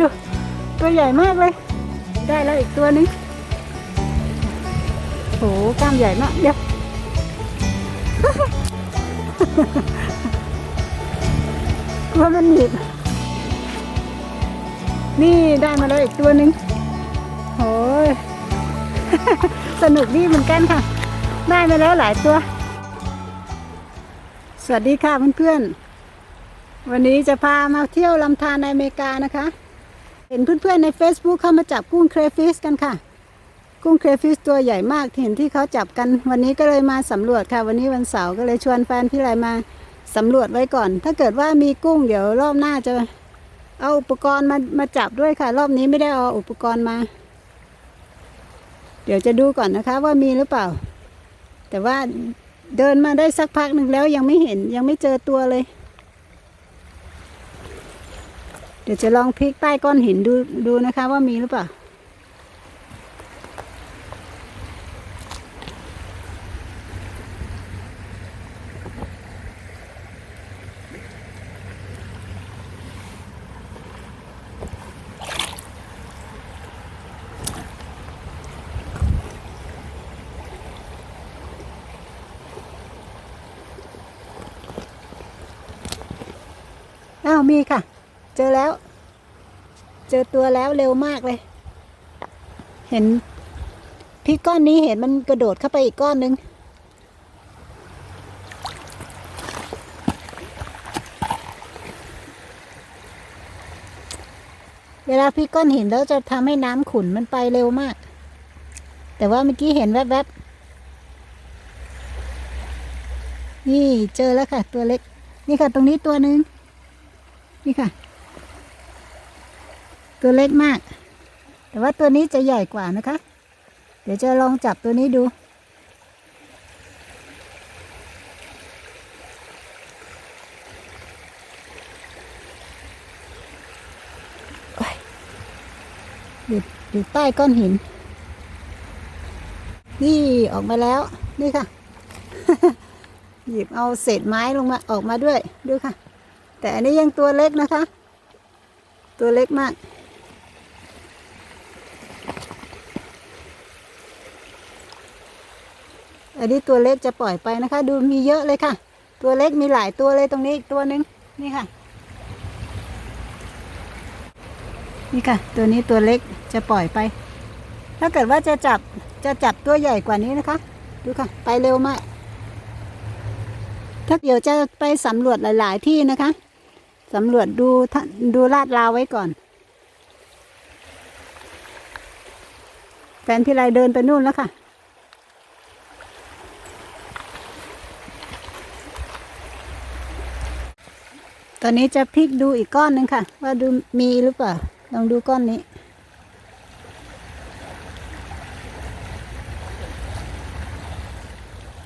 ดูตัวใหญ่มากเลย ได้แล้วอีกตัวนึงโหกล้ามใหญ่มากเดี๋ยวกลัวมันหนีบนี่ได้มาแล้วอีกตัวนึงโอ้ยสนุกดีเหมือนกันค่ะ ได้มาแล้วหลายตัว สวัสดีค่ะเพื่อนๆวันนี้จะพามาเที่ยวลำธารในอเมริกานะคะ เห็นเพื่อนๆใน Facebook เข้ามาจับกุ้งเครฟิชกันค่ะ กุ้งเครฟิชตัวใหญ่มากเห็นที่เขาจับกัน วันนี้ก็เลยมาสำรวจค่ะ วันนี้วันเสาร์ก็เลยชวนแฟนพี่ไรมาสำรวจไว้ก่อน ถ้าเกิดว่ามีกุ้งเดี๋ยวรอบหน้าจะเอาอุปกรณ์มามาจับด้วยค่ะ รอบนี้ไม่ได้เอาอุปกรณ์มา เดี๋ยวจะดูก่อนนะคะว่ามีหรือเปล่า แต่ว่าเดินมาได้สักพักหนึ่งแล้วยังไม่เห็นยังไม่เจอตัวเลย เดี๋ยวจะลองพลิกใต้ก้อนหินดูดูนะคะว่ามีหรือเปล่า อ้าวมีค่ะ เจอแล้ว เจอตัวแล้วเร็วมากเลย เห็นพี่ก้อนนี้เห็นมันกระโดดเข้าไปอีกก้อนหนึ่งเวลาพี่ก้อนหินแล้วจะทำให้น้ำขุ่นมันไปเร็วมาก แต่ว่าเมื่อกี้เห็นแวบๆ นี่เจอแล้วค่ะ ตัวเล็ก นี่ค่ะ ตรงนี้ตัวหนึ่งนี่ค่ะ ตัวเล็กมาก แต่ว่าตัวนี้จะใหญ่กว่านะคะ เดี๋ยวจะลองจับตัวนี้ดูโอ๊ยอยู่อยู่ใต้ก้อนหิน นี่ออกมาแล้ว นี่ค่ะ หยิบเอาเศษไม้ลงมาออกมาด้วย ดูค่ะ แต่อันนี้ยังตัวเล็กนะคะ ตัวเล็กมาก อันนี้ตัวเล็กจะปล่อยไปนะคะ ดูมีเยอะเลยค่ะ ตัวเล็กมีหลายตัวเลยตรงนี้อีกตัวหนึ่งนี่ค่ะ นี่ค่ะ ตัวนี้ตัวเล็กจะปล่อยไป ถ้าเกิดว่าจะจับจะจับตัวใหญ่กว่านี้นะคะ ดูค่ะ ไปเร็วมาก ถ้าเดี๋ยวจะไปสำรวจหลาย ๆ ที่นะคะสำรวจดูดูลาดราวไว้ก่อน แฟนพี่ไรเดินไปนู่นแล้วค่ะ ตอนนี้จะพลิกดูอีกก้อนหนึ่งค่ะ ว่าดูมีหรือเปล่า ลองดูก้อนนี้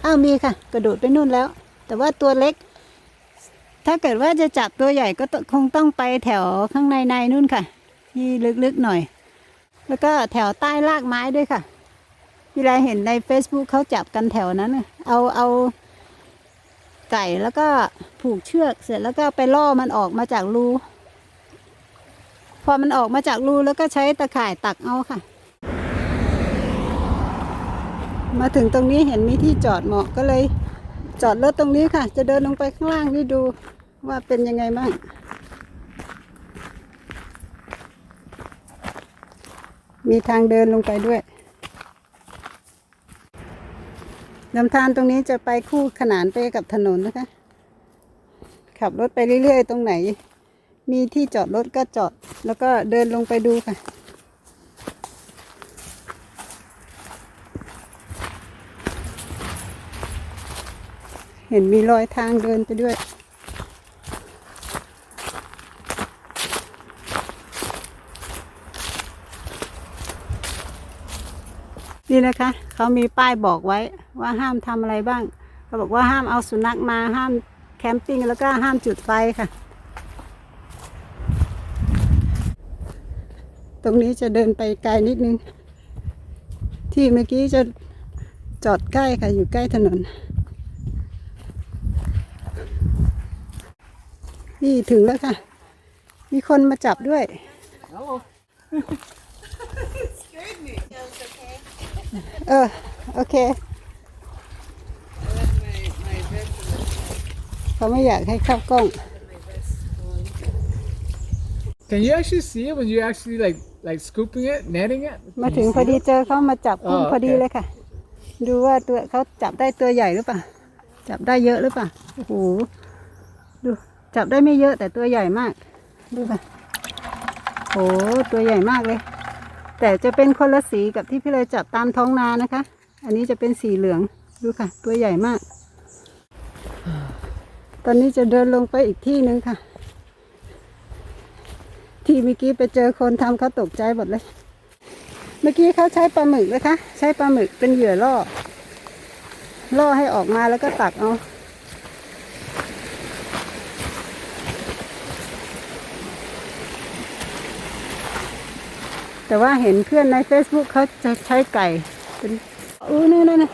อ้าวมีค่ะ กระโดดไปนู่นแล้ว แต่ว่าตัวเล็ก ถ้าเกิดว่าจะจับตัวใหญ่ก็คงต้องไปแถวข้างในในนู่นค่ะ ที่ลึกๆหน่อย แล้วก็แถวใต้รากไม้ด้วยค่ะพี่ไรเห็นใน Facebook เขาจับกันแถวนั้น เอาเอา ไก่แล้วก็ผูกเชือกเสร็จแล้วก็ไปล่อมันออกมาจากรูพอมันออกมาจากรูแล้วก็ใช้ตะข่ายตักเอาค่ะ มาถึงตรงนี้เห็นมีที่จอดเหมาะก็เลย จอดรถตรงนี้ค่ะ จะเดินลงไปข้างล่างนี่ดูว่าเป็นยังไงบ้างมีทางเดินลงไปด้วย ลำธารตรงนี้จะไปคู่ขนานไปกับถนนนะคะ ขับรถไปเรื่อยๆ ตรงไหน มีที่จอดรถก็จอด แล้วก็เดินลงไปดูค่ะ เห็นมีรอยทางเดินไปด้วย นี่นะคะเขามีป้ายบอกไว้ว่าห้ามทำอะไรบ้างเขาบอกว่าห้ามเอาสุนัขมาห้ามแคมปิ้งแล้วก็ห้ามจุดไฟค่ะ ตรงนี้จะเดินไปไกลนิดนึง ที่เมื่อกี้จะจอดใกล้ค่ะอยู่ใกล้ถนน นี่ถึงแล้วค่ะ มีคนมาจับด้วย Hello. เออ โอเค เขาไม่อยากให้เข้ากล้อง Can you actually see it when you actually like like scooping it, netting it? มา Can ถึง you พอ see ดี it? เจอเขามาจับกุ้งอ๋อ พอดีโอเคเลยค่ะ ดูว่าตัวเขาจับได้ตัวใหญ่หรือเปล่า จับได้เยอะหรือเปล่า โอ้โห ดูจับได้ไม่เยอะแต่ตัวใหญ่มาก ดูค่ะโอ้ตัวใหญ่มากเลย แต่จะเป็นคนละสีกับที่พี่เลยจับตามท้องนานะคะ อันนี้จะเป็นสีเหลืองดูค่ะ ตัวใหญ่มาก ตอนนี้จะเดินลงไปอีกที่หนึ่งค่ะ ที่เมื่อกี้ไปเจอคนทำเขาตกใจหมดเลย เมื่อกี้เขาใช้ปลาหมึกนะคะ ใช้ปลาหมึกเป็นเหยื่อล่อ ล่อให้ออกมาแล้วก็ตักเอา แต่ว่าเห็นเพื่อนใน Facebook เขาจะใช้ไก่เป็นอู้นี่นั่น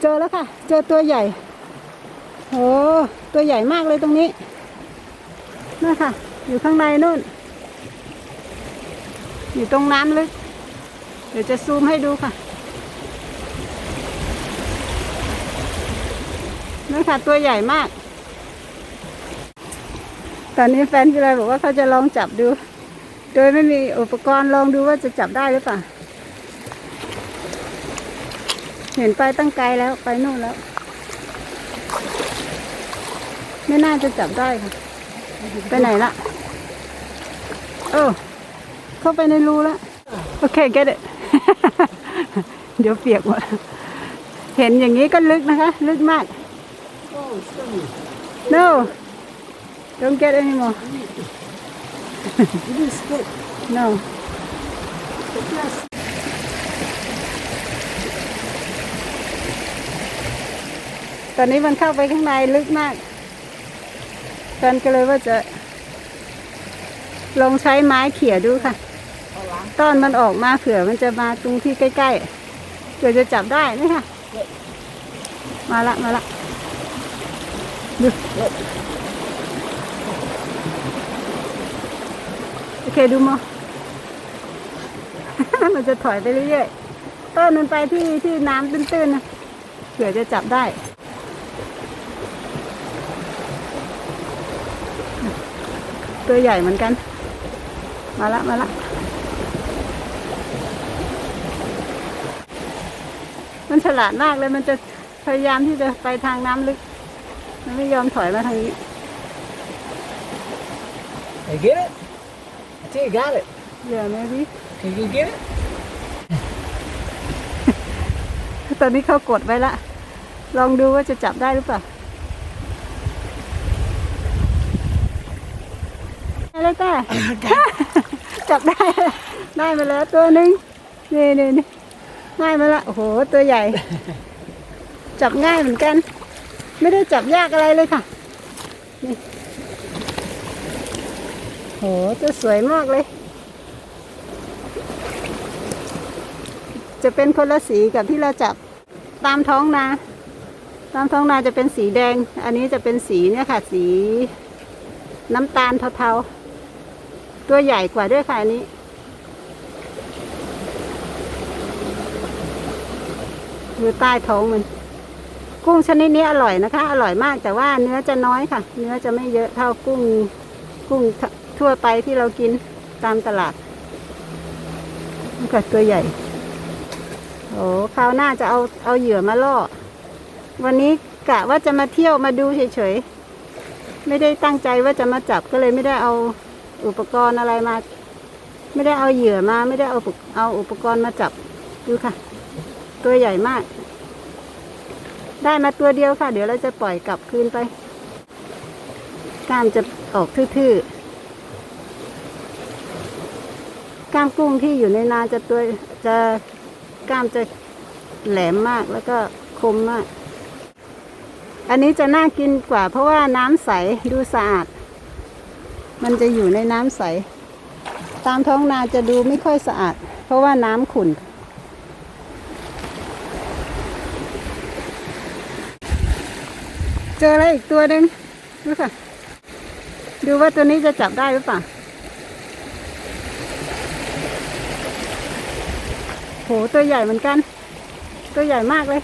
เจอแล้วค่ะ เจอตัวใหญ่โอ้ตัวใหญ่มากเลยตรงนี้นั่นค่ะ อยู่ข้างในนู่น อยู่ตรงน้ำลึกเดี๋ยวจะซูมให้ดูค่ะนี่ค่ะตัวใหญ่มาก ตอนนี้แฟนพี่เลยบอกว่าเขาจะลองจับดู โดยไม่มีอุปกรณ์ลองดูว่าจะจับได้หรือเปล่า เห็นไปตั้งไกลแล้วไปนู่นแล้ว ไม่น่าจะจับได้ค่ะ ไปไหนละโอ้เข้าไปในรูแล้ว โอเค get it เดี๋ยวเปียกหมดเห็นอย่างนี้ก็ลึกนะคะ ลึกมาก Oh, it's funny. no don't get anymore It is good. no ตอนนี้มันเข้าไปข้างในลึกมากกันก็เลยว่าจะ ลองใช้ไม้เขี่ยดูค่ะ ตอนมันออกมาเผื่อมันจะมาตรงที่ใกล้ๆเผื่อจะจับได้นี่ค่ะมาละมาละดูโอ เคดูมอมันจะถอยไปเรื่อยๆ ต้นมันไปที่ที่น้ำตื้นๆนะเผื่อจะจับได้ ตัวใหญ่เหมือนกัน มาละ มาละ มันฉลาดมากเลยมันจะพยายามที่จะไปทางน้ำลึก มันไม่ยอมถอยมาทางนี้ You get it? I think you got it. เดี๋ยวแม่พี่ Can you get it? ตอนนี้เขากดไว้ละ ลองดูว่าจะจับได้หรือเปล่าอะไรแต่ จับได้ ได้มาแล้วตัวหนึ่งนี่นี่นี่ง่ายมาละ โอ้โห ตัวใหญ่ จับง่ายเหมือนกัน ไม่ได้จับยากอะไรเลยค่ะ นี่ โหตัวสวยมากเลย จะเป็นคนละสีกับที่เราจับตามท้องนา ตามท้องนาจะเป็นสีแดง อันนี้จะเป็นสีเนี่ยค่ะ สีน้ำตาลเทาๆ ตัวใหญ่กว่าด้วยค่ะอันนี้ดูใต้ท้องมัน กุ้งชนิดนี้อร่อยนะคะ อร่อยมากแต่ว่าเนื้อจะน้อยค่ะ เนื้อจะไม่เยอะเท่ากุ้ง กุ้ง ทั่วไปที่เรากินตามตลาดนี่ก็ตัวใหญ่ โอ้คราวหน้าจะเอาเอาเหยื่อมาล่อ วันนี้กะว่าจะมาเที่ยวมาดูเฉยๆ ไม่ได้ตั้งใจว่าจะมาจับก็เลยไม่ได้เอาอุปกรณ์อะไรมา ไม่ได้เอาเหยื่อมา ไม่ได้เอาเอาอุปกรณ์มาจับดูค่ะ ตัวใหญ่มาก ได้มาตัวเดียวค่ะ เดี๋ยวเราจะปล่อยกลับคืนไปกล้ามจะออกทื่อๆ กล้ามกุ้งที่อยู่ในนาจะตัวจะกล้ามจะแหลมมากแล้วก็คมมาก อันนี้จะน่ากินกว่า เพราะว่าน้ำใสดูสะอาด มันจะอยู่ในน้ำใส ตามท้องนาจะดูไม่ค่อยสะอาด เพราะว่าน้ำขุ่นเจออะไรอีกตัวหนึ่งดูค่ะ ดูว่าตัวนี้จะจับได้หรือเปล่า โหตัวใหญ่เหมือนกัน ตัวใหญ่มากเลย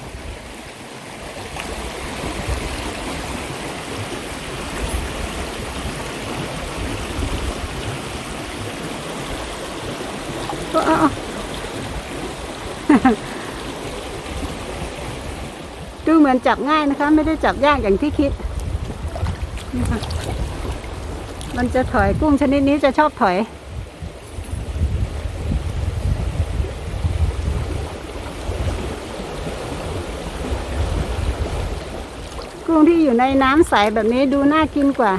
เอาเอาเอดูเหมือนจับง่ายนะคะ ไม่ได้จับยากอย่างที่คิดนี่ค่ะมันจะถอยกุ้งชนิดนี้จะชอบถอย กุ้งที่อยู่ในน้ำใสแบบนี้ดูน่ากินกว่า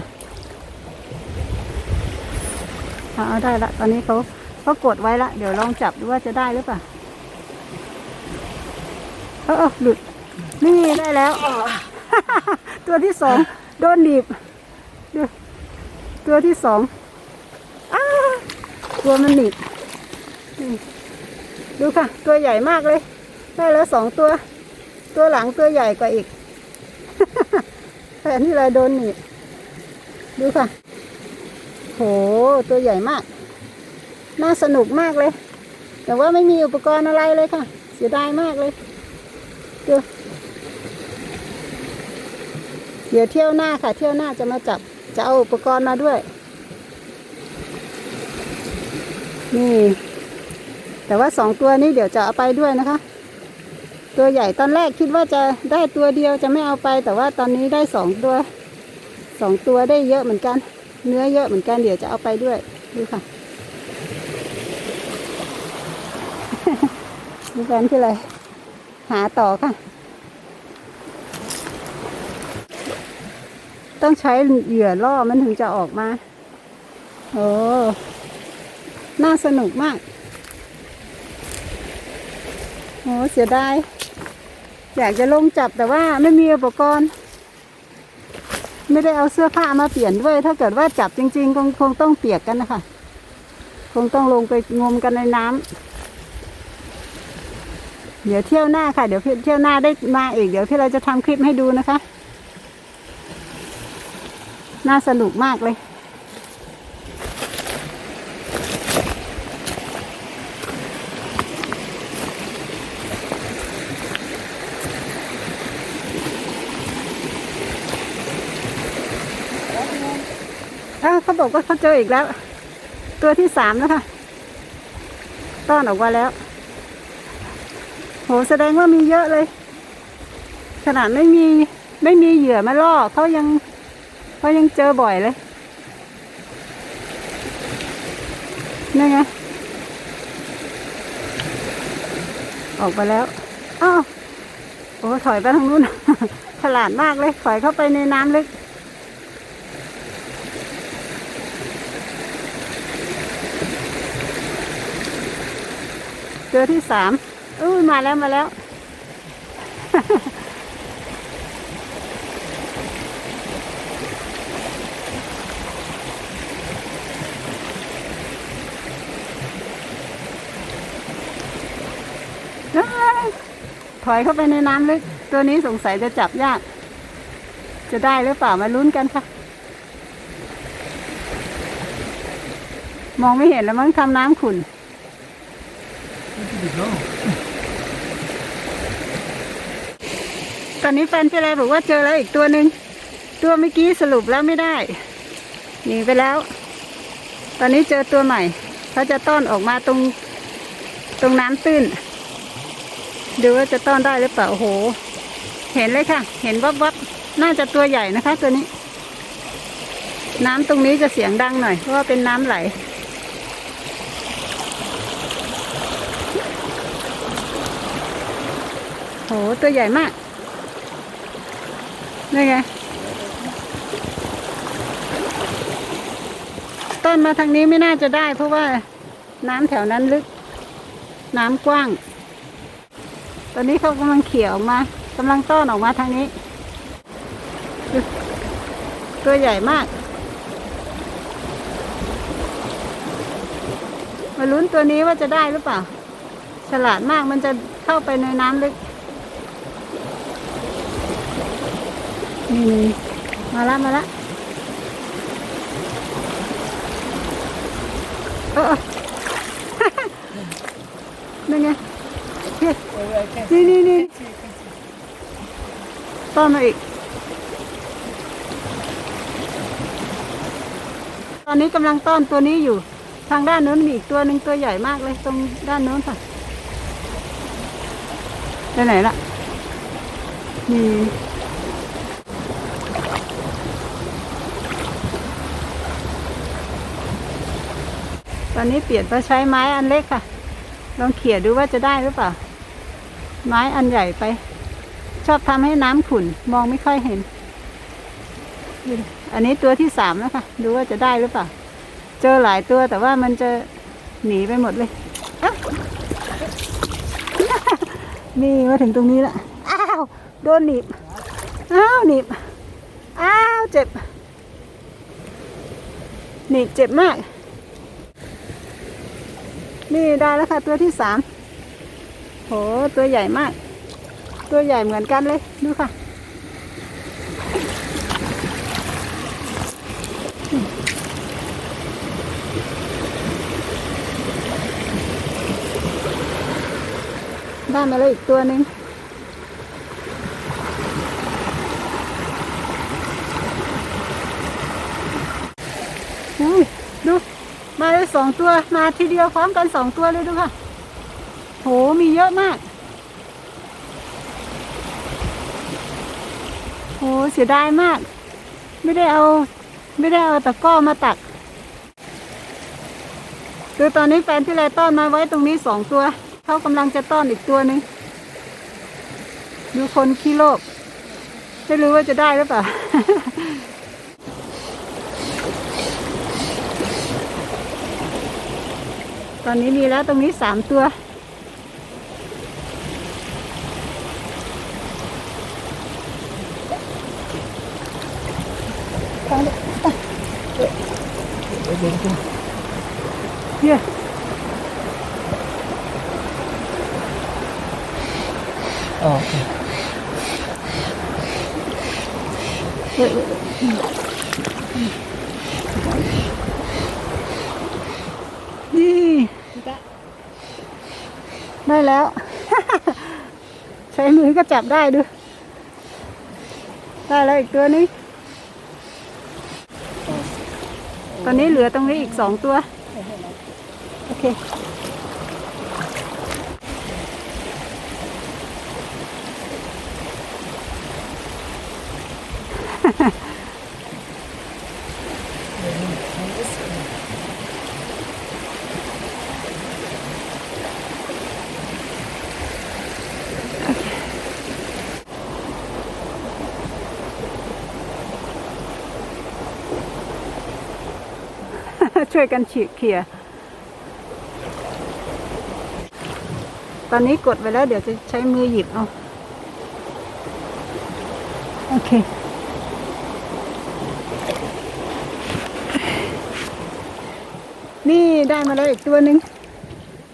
เอาได้ละ ตอนนี้เขาเขากดไว้ละ เดี๋ยวลองจับดูว่าจะได้หรือเปล่าเออเออหลุด นี่ได้แล้ว ตัวที่สองโดนหนีบดูตัวที่สองตัวมันหนีบดูค่ะ ตัวใหญ่มากเลย ได้แล้วสองตัว ตัวหลังตัวใหญ่กว่าอีก แต่นี่เลยโดนนีบดูค่ะ โห ตัวใหญ่มาก น่าสนุกมากเลย แต่ว่าไม่มีอุปกรณ์อะไรเลยค่ะ เสียดายมากเลย ดูเดี๋ยวเที่ยวหน้าค่ะ เที่ยวหน้าจะมาจับ จะเอาอุปกรณ์มาด้วย นี่ แต่ว่าสองตัวนี้เดี๋ยวจะเอาไปด้วยนะคะ ตัวใหญ่ตอนแรกคิดว่าจะได้ตัวเดียวจะไม่เอาไป แต่ว่าตอนนี้ได้สองตัวสองตัวได้เยอะเหมือนกัน เนื้อเยอะเหมือนกันเดี๋ยวจะเอาไปด้วยดูค่ะดูแฟนคืออะไรหาต่อค่ะ ต้องใช้เหยื่อล่อมันถึงจะออกมา โอ้ น่าสนุกมาก โอ้เสียดาย อยากจะลงจับแต่ว่าไม่มีอุปกรณ์ ไม่ได้เอาเสื้อผ้ามาเปลี่ยนด้วย ถ้าเกิดว่าจับจริง ๆ คงคงต้องเปียกกันนะคะ คงต้องลงไปงมกันในน้ำเดี๋ยวเที่ยวหน้าค่ะ เดี๋ยวเที่ยวหน้าได้มาอีก เดี๋ยวพี่เราจะทำคลิปให้ดูนะคะ น่าสนุกมากเลย เขาบอกว่าเขาเจออีกแล้ว ตัวที่สามแล้วค่ะต้อนออกมาแล้ว โหแสดงว่ามีเยอะเลย ขนาดไม่มีไม่มีเหยื่อมาล่อเขายังเขายังเจอบ่อยเลยนี่ไง ออกไปแล้ว อ้าว โอ้ถอยไปทางนู้น ฉลาดมากเลย ถอยเข้าไปในน้ำลึก เจอที่สามอุ้ยมาแล้วมาแล้ว ถอยเข้าไปในน้ำลึก ตัวนี้สงสัยจะจับยาก จะได้หรือเปล่ามาลุ้นกันค่ะมองไม่เห็นแล้วมั้งทำน้ำขุ่น Where did it go? ตอนนี้แฟนพี่ไรบอกว่าเจอแล้วอีกตัวหนึ่งตัวเมื่อกี้สรุปแล้วไม่ได้หนีไปแล้ว ตอนนี้เจอตัวใหม่เขาจะต้อนออกมาตรงตรงน้ำตื้นดูว่าจะต้อนได้หรือเปล่าโอ้โห เห็นเลยค่ะ เห็นวับวับน่าจะตัวใหญ่นะคะ ตัวนี้ น้ำตรงนี้จะเสียงดังหน่อยเพราะว่าเป็นน้ำไหล หตัวใหญ่มากนี่ไง ต้นมาทางนี้ไม่น่าจะได้ เพราะว่าน้ำแถวนั้นลึก น้ำกว้าง ตอนนี้เขากำลังเขี่ยออกมากำลังต้อนออกมาทางนี้ ตัวใหญ่มากมาลุ้นตัวนี้ว่าจะได้หรือเปล่า ฉลาดมากมันจะเข้าไปในน้ำลึก นี่มาละมาละเออนั่นไงนี่นี่นี่ต้อนมาอีก ตอนนี้กำลังต้อนตัวนี้อยู่ ทางด้านโน้นมีอีกตัวหนึ่งตัวใหญ่มากเลย ตรงด้านโน้นค่ะไปไหนละนี่ อนนี้เปลี่ยนมาใช้ไม้อันเล็กค่ะ ลองเขี่ยดูว่าจะได้หรือเปล่า ไม้อันใหญ่ไป ชอบทำให้น้ำขุ่นมองไม่ค่อยเห็น อันนี้ตัวที่สามแล้วค่ะ ดูว่าจะได้หรือเปล่า เจอหลายตัวแต่ว่ามันจะหนีไปหมดเลย นี่มาถึงตรงนี้ละ อ้าว โดนหนีบ อ้าวหนีบ อ้าว เจ็บ หนีบเจ็บมาก นี่ได้แล้วค่ะตัวที่สามโหตัวใหญ่มาก ตัวใหญ่เหมือนกันเลย ดูค่ะ ได้มาแล้วอีกตัวหนึ่งดู สองตัวมาทีเดียวพร้อมกันสองตัวเลยดูค่ะ โหมีเยอะมาก โหเสียดายมาก ไม่ได้เอา ไม่ได้เอาตะก้อมาตัก คือตอนนี้แฟนที่ไรต้อนมาไว้ตรงนี้สองตัว เขากำลังจะต้อนอีกตัวหนึ่งดูคนขี้โลภไม่รู้ว่าจะได้หรือเปล่า ตอนนี้มีแล้วตรงนี้สามตัวเนี่ย Oh, okay. เว้ยเว้ยนี่ ได้แล้ว ใช้มือก็ จับได้ดู ได้แล้วอีกตัวนี้ ตอนนี้เหลือตรงนี้อีกสองตัว โอเค ช่วยกันฉีกเคลียตอนนี้กดไว้แล้วเดี๋ยวจะใช้มือหยิบเอาโอเค นี่ได้มาแล้วอีกตัวหนึ่ง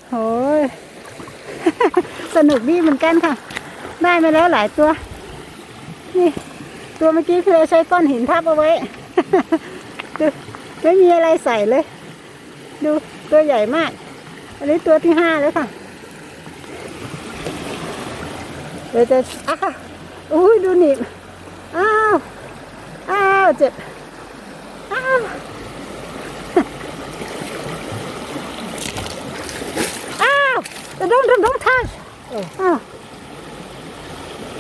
โหยสนุกดีเหมือนกันค่ะ ได้มาแล้วหลายตัว นี่ ตัวเมื่อกี้คือใช้ก้อนหินทับเอาไว้ดู ไม่มีอะไรใส่เลย ดูตัวใหญ่มาก อันนี้ตัวที่ห้าแล้วค่ะเดี๋ยวจะอ้าวอุ้ยดูหนีบอ้าวอ้าวเจ็บอ้าวอ้าว don't don't don't touch อ้าว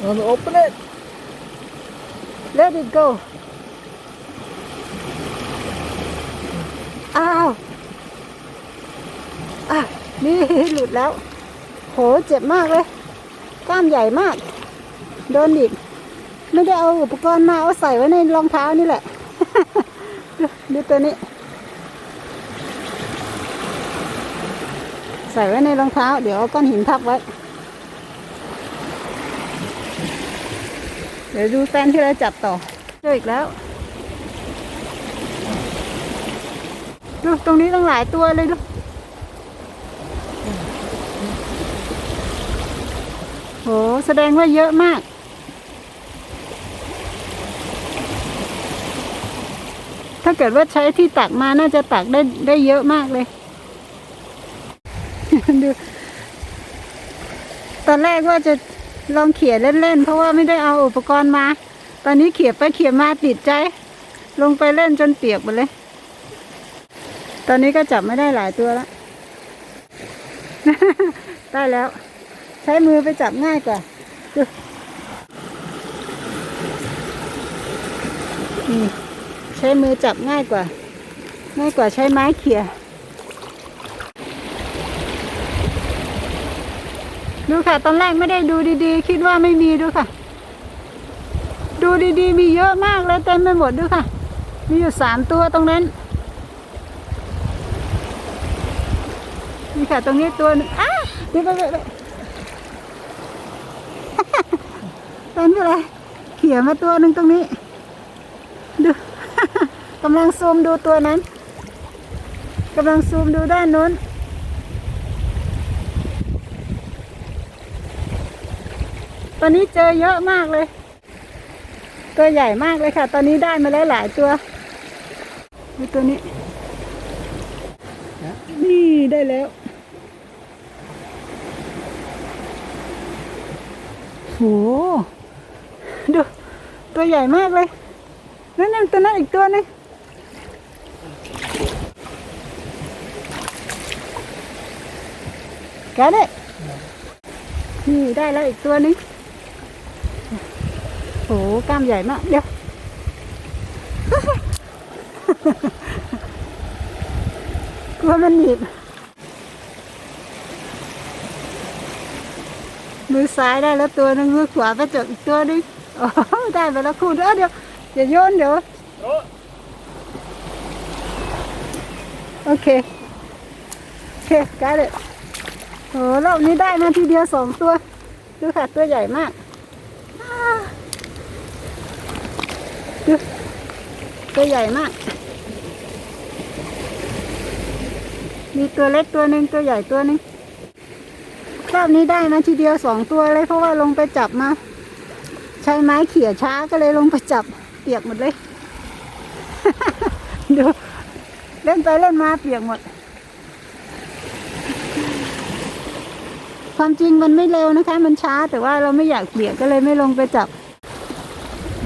Want to open it? let it go อ้าวอะนี่หลุดแล้ว โหเจ็บมากเลย กล้ามใหญ่มาก โดนดิบไม่ได้เอาอุปกรณ์มาเอาใส่ไว้ในรองเท้านี่แหละ ดูตัวนี้ ใส่ไว้ในรองเท้า เดี๋ยวเอาก้อนหินทับไว้ เดี๋ยวดูแฟนที่เราจับต่อเจออีกแล้ว ดูตรงนี้ต้องหลายตัวเลยดูโหแสดงว่าเยอะมากถ้าเกิดว่าใช้ที่ตักมาน่าจะตักได้ได้เยอะมากเลย ดู ตอนแรกว่าจะลองเขี่ยเล่นๆ เพราะว่าไม่ได้เอาอุปกรณ์มา ตอนนี้เขี่ยไปเขี่ยมาติดใจ ลงไปเล่นจนเปียกหมดเลย ตอนนี้ก็จับไม่ได้หลายตัวแล้ว ได้แล้ว ใช้มือไปจับง่ายกว่าใช้มือจับง่ายกว่า ง่ายกว่าใช้ไม้เขี่ยดูค่ะ ตอนแรกไม่ได้ดูดีๆ คิดว่าไม่มีดูค่ะ ดูดีๆ มีเยอะมากเลยเต็มไปหมดดูค่ะ มีอยู่สามตัวตรงนั้น นี่ค่ะ ตรงนี้ตัวหนึงอ้าดี๋ยวไปไปไปเป็นอะไรเขี่ยมาตัวหนึ่งตรงนี้ ดูกำลังซูมดูตัวนั้นกำลังซูมดูด้านโน้นตอนนี้เจอเยอะมากเลย ตัวใหญ่มากเลยค่ะ ตอนนี้ได้มาแล้วหลายตัวดูตัวนี้ นี่ได้แล้ว โหดูตัวใหญ่มากเลยนั่นนั่นตัวนั้นอีกตัวหนึงแกได้นี่ได้แล้วอีกตัวหนึงโหกล้ามใหญ่มากเดี๋ยวกลัวมันหนีบ มือซ้ายได้แล้วตัวนึงมือขวาไปจบอีกตัวนึงโอ้ได้ไปแล้วคู่เดี๋ยวเดี๋ยวอย่าโยนเดี๋ยวโอเคโอเคได้เลยโอ้รอบนี้ได้มาทีเดียวสองตัวดูค่ะตัวใหญ่มากดูตัวใหญ่มาก มีตัวเล็กตัวหนึ่งตัวใหญ่ตัวหนึ่ง รอบนี้ได้มาทีเดียวสองตัวเลย เพราะว่าลงไปจับมา ใช้ไม้เขี่ยช้าก็เลยลงไปจับเปียกหมดเลยดูเล่นไปเล่นมาเปียกหมด ความจริงมันไม่เร็วนะคะ มันช้าแต่ว่าเราไม่อยากเปียกก็เลยไม่ลงไปจับ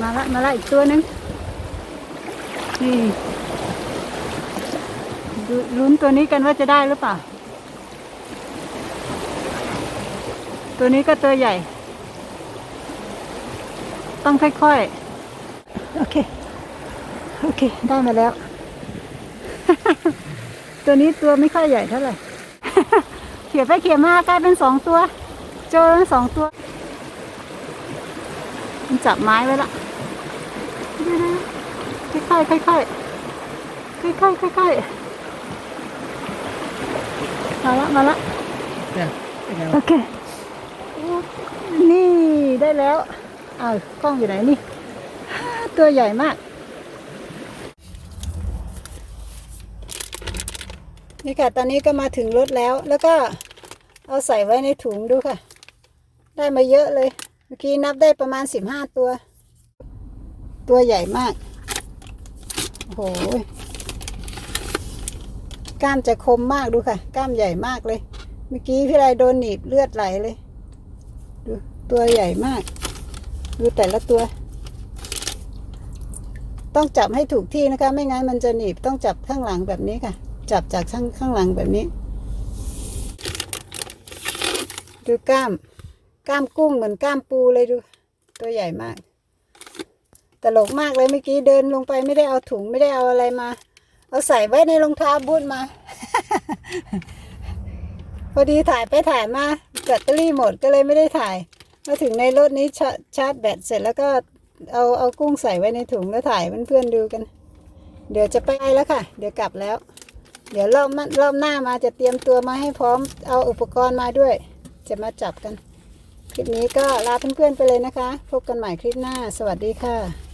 มาละมาละอีกตัวหนึงนี่ลุ้นตัวนี้กันว่าจะได้หรือเปล่า ตัวนี้ก็ตัวใหญ่ ต้องค่อยๆ โอเค โอเค ได้มาแล้ว ตัวนี้ตัวไม่ค่อยใหญ่เท่าไหร่ เขี่ยไปเขี่ยมากลายเป็นสองตัว เจอแล้วสองตัว มันจับไม้ไว้ละเดี๋ยวๆค่อยๆค่อยๆค่อยๆค่อยๆมาละมาละ yeah. Okay. โอเค นี่ได้แล้วอ้าวกล้องอยู่ไหนนี่ ตัวใหญ่มากนี่ค่ะ ตอนนี้ก็มาถึงรถแล้ว แล้วก็เอาใส่ไว้ในถุงดูค่ะ ได้มาเยอะเลย เมื่อกี้นับได้ประมาณสิบห้าตัว ตัวใหญ่มาก โอ้โหกล้ามจะคมมากดูค่ะ กล้ามใหญ่มากเลย เมื่อกี้พี่ไรโดนหนีบเลือดไหลเลย ตัวใหญ่มาก ดูแต่ละตัว ต้องจับให้ถูกที่นะคะ ไม่งั้นมันจะหนีบต้องจับข้างหลังแบบนี้ค่ะ จับจากข้างข้างหลังแบบนี้ ดูกล้าม กล้ามกุ้งเหมือนกล้ามปูเลยดู ตัวใหญ่มากตลกมากเลยเมื่อกี้เดินลงไปไม่ได้เอาถุงไม่ได้เอาอะไรมา เอาใส่ไว้ในรองเท้าบูทมา พอดีถ่ายไปถ่ายมาแบตเตอรี่หมดก็เลยไม่ได้ถ่าย มาถึงในรถนี้ชาชาร์จแบตเสร็จแล้วก็เอาเอากุ้งใส่ไว้ในถุงแล้วถ่ายเพื่อนๆดูกัน เดี๋ยวจะไปแล้วค่ะ เดี๋ยวกลับแล้ว เดี๋ยวรอบรอบหน้ามาจะเตรียมตัวมาให้พร้อมเอาอุปกรณ์มาด้วย จะมาจับกัน คลิปนี้ก็ลาเพื่อนๆไปเลยนะคะ พบกันใหม่คลิปหน้า สวัสดีค่ะ